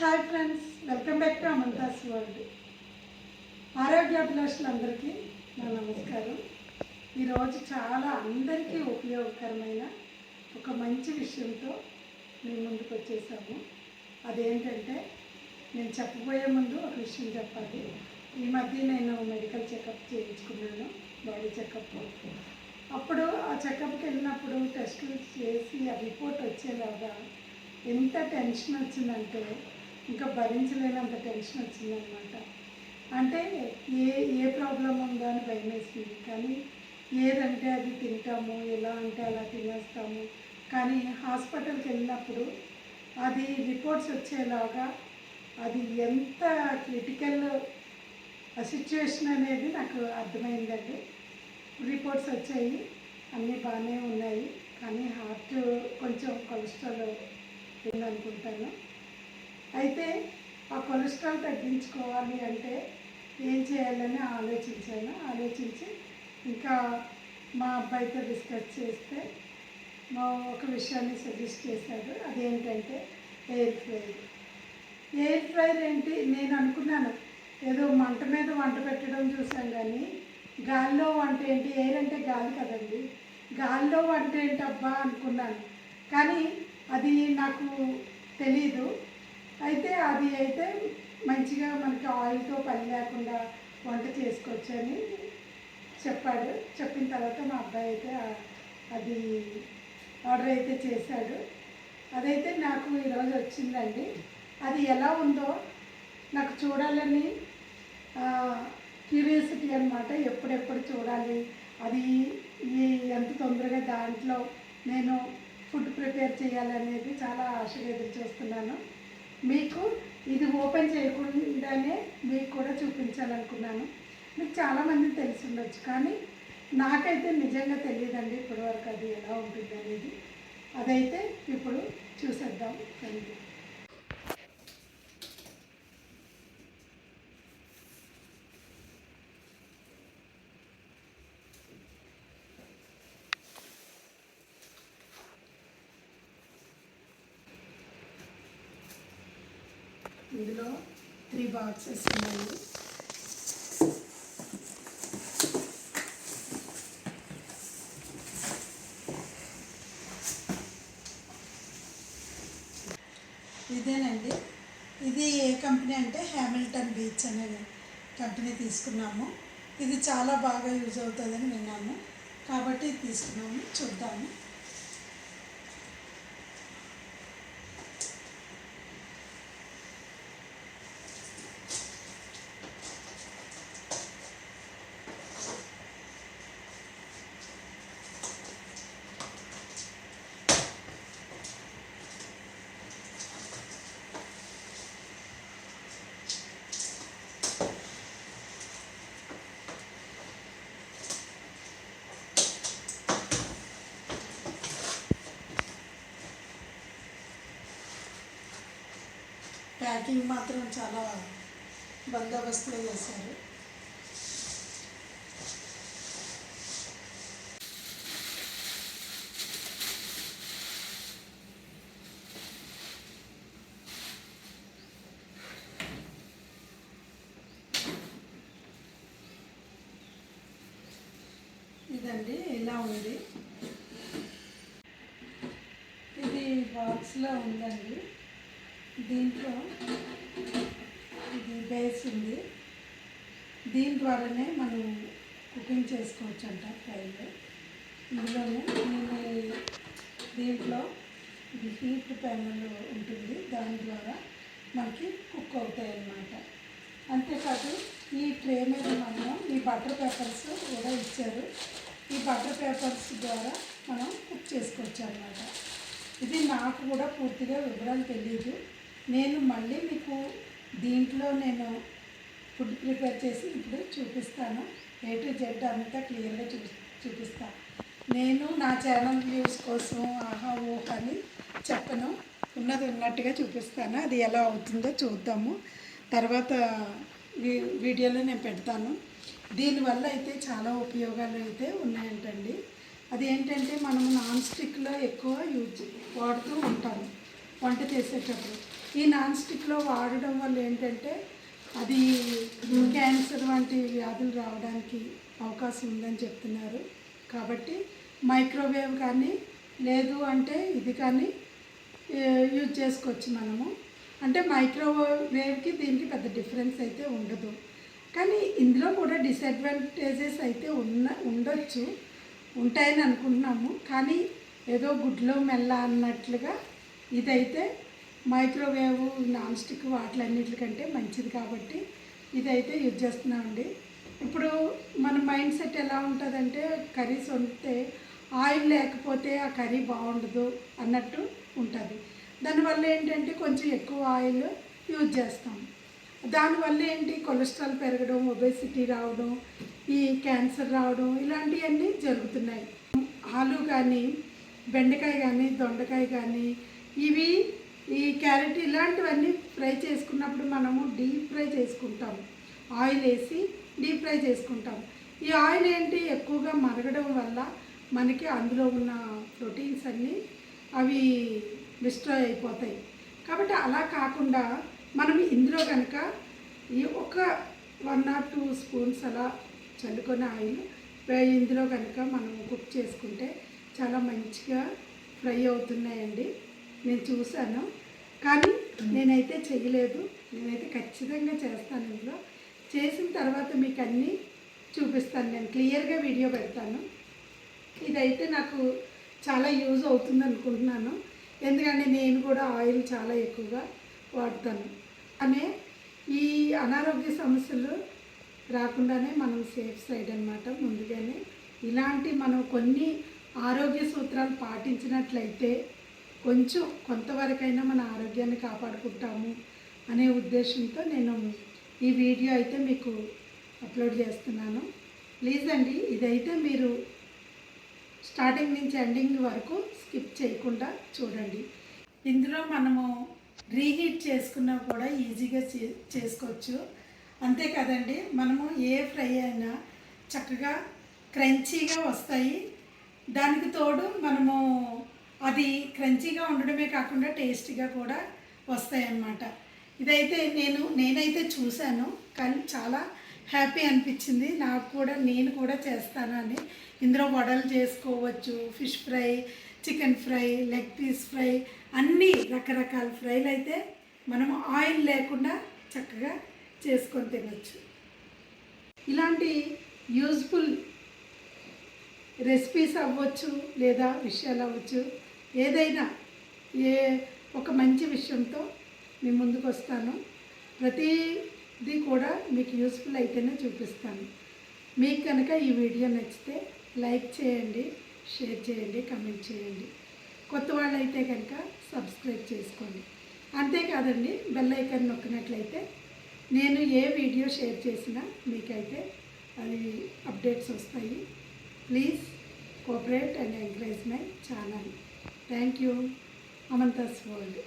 Hi friends welcome back to Amanthas World. ఆరోగ్యాభిలాషులందరికీ నా నమస్కారం. ఈరోజు చాలా అందరికీ ఉపయోగకరమైన ఒక మంచి విషయంతో మేము ముందుకు వచ్చేసాము. అదేంటంటే నేను చెప్పబోయే ముందు ఒక విషయం చెప్పాలి. ఈ మధ్య నేను మెడికల్ చెకప్ చేయించుకున్నాను బాడీ చెకప్. అప్పుడు ఆ చెకప్కి వెళ్ళినప్పుడు టెస్టులు చేసి ఆ రిపోర్ట్ వచ్చేలాగా ఎంత టెన్షన్ వచ్చిందంటే ఇంకా భరించలేనంత టెన్షన్ వచ్చిందనమాట అంటే ఏ ఏ ప్రాబ్లం ఉందో అని భయం వేసింది కానీ ఏదంటే అది తింటాము ఎలా అంటే అలా తినేస్తాము. కానీ హాస్పిటల్కి వెళ్ళినప్పుడు అది రిపోర్ట్స్ వచ్చేలాగా అది ఎంత క్రిటికల్ సిచ్యువేషన్ అనేది నాకు అర్థమైందండి. రిపోర్ట్స్ వచ్చాయి అన్నీ బాగానే ఉన్నాయి. కానీ హార్ట్ కొంచెం కొలెస్ట్రాల్ ఉందనుకుంటాను. అయితే ఆ కొలెస్ట్రాల్ తగ్గించుకోవాలి అంటే ఏం చేయాలని ఆలోచించాను. ఆలోచించి ఇంకా మా అబ్బాయితో డిస్కస్ చేస్తే మా ఒక విషయాన్ని సజెస్ట్ చేశాడు. అదేంటంటే ఎయిర్ ఫ్రైర్ ఎయిర్ ఫ్రైర్ ఏంటి? నేను అనుకున్నాను. ఏదో మంట మీద వంట పెట్టడం చూసాం కానీ గాల్లో వంట ఏంటి? ఎయిర్ అంటే గాలి కదండి. గాల్లో వంట ఏంటబ్బా అనుకున్నాను. కానీ అది నాకు తెలీదు. అయితే అది అయితే మంచిగా మనకి ఆయిల్తో పని లేకుండా వంట చేసుకోవచ్చని చెప్పాడు. చెప్పిన తర్వాత మా అబ్బాయి అయితే అది ఆర్డర్ అయితే చేశాడు. అదైతే నాకు ఈరోజు వచ్చిందండి. అది ఎలా ఉందో నాకు చూడాలని క్యూరియాసిటీ అనమాట ఎప్పుడెప్పుడు చూడాలి. అది ఈ ఎంత తొందరగా దాంట్లో నేను ఫుడ్ ప్రిపేర్ చేయాలనేది చాలా ఆశగా ఎదురు చూస్తున్నాను. మీకు ఇది ఓపెన్ చేయకుండానే మీకు కూడా చూపించాలనుకున్నాను. మీకు చాలామంది తెలిసి ఉండొచ్చు కానీ నాకైతే నిజంగా తెలియదండి ఇప్పటివరకు అది ఎలా ఉంటుంది అనేది అదైతే ఇప్పుడు చూసేద్దాం. రండి ఇందులో త్రీ బాక్సెస్ ఉన్నాయి. ఇదేనండి. ఇది ఏ కంపెనీ అంటే హ్యామిల్టన్ బీచ్ అనే కంపెనీ తీసుకున్నాము. ఇది చాలా బాగా యూజ్ అవుతుందని విన్నాము. కాబట్టి తీసుకున్నాము. చూద్దాము. ప్యాకింగ్ మాత్రం చాలా బందోబస్తుగా చేశారు. ఇదండి ఇలా ఉంది. ఇది బాక్స్లో ఉందండి. దీంట్లో ఇది బేస్ ఉంది. దీని ద్వారానే మనం కుకింగ్ చేసుకోవచ్చు అంట ఫ్రైలో. ఇందులోనే నేను దీంట్లో ఇది హీట్ ప్యానల్ ఉంటుంది. దాని ద్వారా మనకి కుక్ అవుతాయి అన్నమాట అంతేకాదు ఈ ట్రే మీద మనం ఈ బటర్ పేపర్స్ కూడా ఇచ్చారు. ఈ బటర్ పేపర్స్ ద్వారా మనం కుక్ చేసుకోవచ్చు అన్నమాట ఇది నాకు కూడా పూర్తిగా వివరాలు తెలియదు నేను మళ్ళీ మీకు దీంట్లో నేను ఫుడ్ ప్రిపేర్ చేసి ఇప్పుడు చూపిస్తాను. ఏ టు జెడ్ అంతా క్లియర్గా చూ చూపిస్తాను నేను నా ఛానల్ వ్యూస్ కోసం ఆహా ఓ అని చెప్పను. ఉన్నది ఉన్నట్టుగా చూపిస్తాను. అది ఎలా అవుతుందో చూద్దాము. తర్వాత వీ- వీడియోలో నేను పెడతాను. దీనివల్ల అయితే చాలా ఉపయోగాలు అయితే ఉన్నాయంటండి. అది ఏంటంటే మనం నాన్ స్టిక్లో ఎక్కువ యూజ్ వాడుతూ ఉంటాము వంట చేసేటప్పుడు. ఈ నాన్ స్టిక్లో వాడడం వల్ల ఏంటంటే అది క్యాన్సర్ వంటి వ్యాధులు రావడానికి అవకాశం ఉందని చెప్తున్నారు. కాబట్టి మైక్రోవేవ్ కానీ లేదు అంటే ఇది కానీ యూజ్ చేసుకోవచ్చు మనము. అంటే మైక్రోవేవ్కి దీనికి పెద్ద డిఫరెన్స్ అయితే ఉండదు. కానీ ఇందులో కూడా డిసడ్వాంటేజెస్ అయితే ఉన్న ఉండొచ్చు. ఉంటాయని అనుకుంటున్నాము. కానీ ఏదో గుడ్లో మెల్ల అన్నట్లుగా ఇదైతే మైక్రోవేవ్ నాన్ స్టిక్ వాటిలన్నిటికంటే మంచిది కాబట్టి ఇదైతే యూజ్ చేస్తున్నామండి. ఇప్పుడు మన మైండ్ సెట్ ఎలా ఉంటుందంటే కర్రీస్ వండితే ఆయిల్ లేకపోతే ఆ కర్రీ బాగుండదు అన్నట్టు ఉంటుంది. దానివల్ల ఏంటంటే కొంచెం ఎక్కువ ఆయిల్ యూజ్ చేస్తాం. దానివల్ల ఏంటి? కొలెస్ట్రాల్ పెరగడం ఒబేసిటీ రావడం ఈ క్యాన్సర్ రావడం ఇలాంటివన్నీ జరుగుతున్నాయి. ఆలు కానీ బెండకాయ కానీ దొండకాయ కానీ ఇవి ఈ క్యారెట్ ఇలాంటివన్నీ ఫ్రై చేసుకున్నప్పుడు మనము డీప్ ఫ్రై చేసుకుంటాం. ఆయిల్ వేసి డీప్ ఫ్రై చేసుకుంటాం. ఈ ఆయిల్ ఏంటి? ఎక్కువగా మరగడం వల్ల మనకి అందులో ఉన్న ప్రోటీన్స్ అన్నీ అవి డిస్ట్రాయ్ అయిపోతాయి. కాబట్టి అలా కాకుండా మనం ఇందులో కనుక ఈ ఒక వన్ ఆర్ టూ స్పూన్స్ అలా చల్లుకొని ఆయిల్ ఇందులో కనుక మనం కుక్ చేసుకుంటే చాలా మంచిగా ఫ్రై అవుతున్నాయండి. నేను చూశాను. కానీ నేనైతే చేయలేదు నేనైతే ఖచ్చితంగా చేస్తాను ఇందులో. చేసిన తర్వాత మీకు అన్నీ చూపిస్తాను. నేను క్లియర్గా వీడియో పెడతాను. ఇదైతే నాకు చాలా యూజ్ అవుతుంది అనుకుంటున్నాను. ఎందుకంటే నేను కూడా ఆయిల్ చాలా ఎక్కువగా వాడతాను. అనే ఈ అనారోగ్య సమస్యలు రాకుండానే మనం సేఫ్ సైడ్ అనమాట ముందుగానే. ఇలాంటి మనం కొన్ని ఆరోగ్య సూత్రాలు పాటించినట్లయితే కొంచెం కొంతవరకైనా మన ఆరోగ్యాన్ని కాపాడుకుంటాము అనే ఉద్దేశంతో నేను ఈ వీడియో అయితే మీకు అప్లోడ్ చేస్తున్నాను. ప్లీజ్ అండి ఇదైతే మీరు స్టార్టింగ్ నుంచి ఎండింగ్ వరకు స్కిప్ చేయకుండా చూడండి. ఇందులో మనము రీహీట్ చేసుకున్నా కూడా ఈజీగా చే చేసుకోవచ్చు. అంతే కదండి మనము ఏ ఫ్రై అయినా చక్కగా క్రంచీగా వస్తాయి. దానికి తోడు మనము అది క్రంచీగా ఉండడమే కాకుండా టేస్టీగా కూడా వస్తాయన్నమాట. ఇదైతే నేను నేనైతే చూశాను కానీ చాలా హ్యాపీ అనిపించింది. నాకు కూడా నేను కూడా చేస్తాను అని. ఇందులో వడలు చేసుకోవచ్చు fish fry chicken fry leg piece fry అన్నీ రకరకాల ఫ్రైలు అయితే మనం ఆయిల్ లేకుండా చక్కగా చేసుకొని తినచ్చు. ఇలాంటి యూజ్ఫుల్ రెసిపీస్ అవ్వచ్చు లేదా విషయాలు అవ్వచ్చు ఏదైనా ఏ ఒక మంచి విషయంతో మీ ముందుకు వస్తాను. ప్రతిదీ కూడా మీకు యూస్ఫుల్ అయితేనే చూపిస్తాను. మీకు కనుక ఈ వీడియో నచ్చితే లైక్ చేయండి షేర్ చేయండి కమెంట్ చేయండి. కొత్త వాళ్ళు అయితే కనుక సబ్స్క్రైబ్ చేసుకోండి. అంతేకాదండి బెల్ ఐకాన్ నొక్కినట్లయితే నేను ఏ వీడియో షేర్ చేసినా మీకైతే అది అప్డేట్స్ వస్తాయి. Please cooperate and encourage my channel. Thank you Amanthas World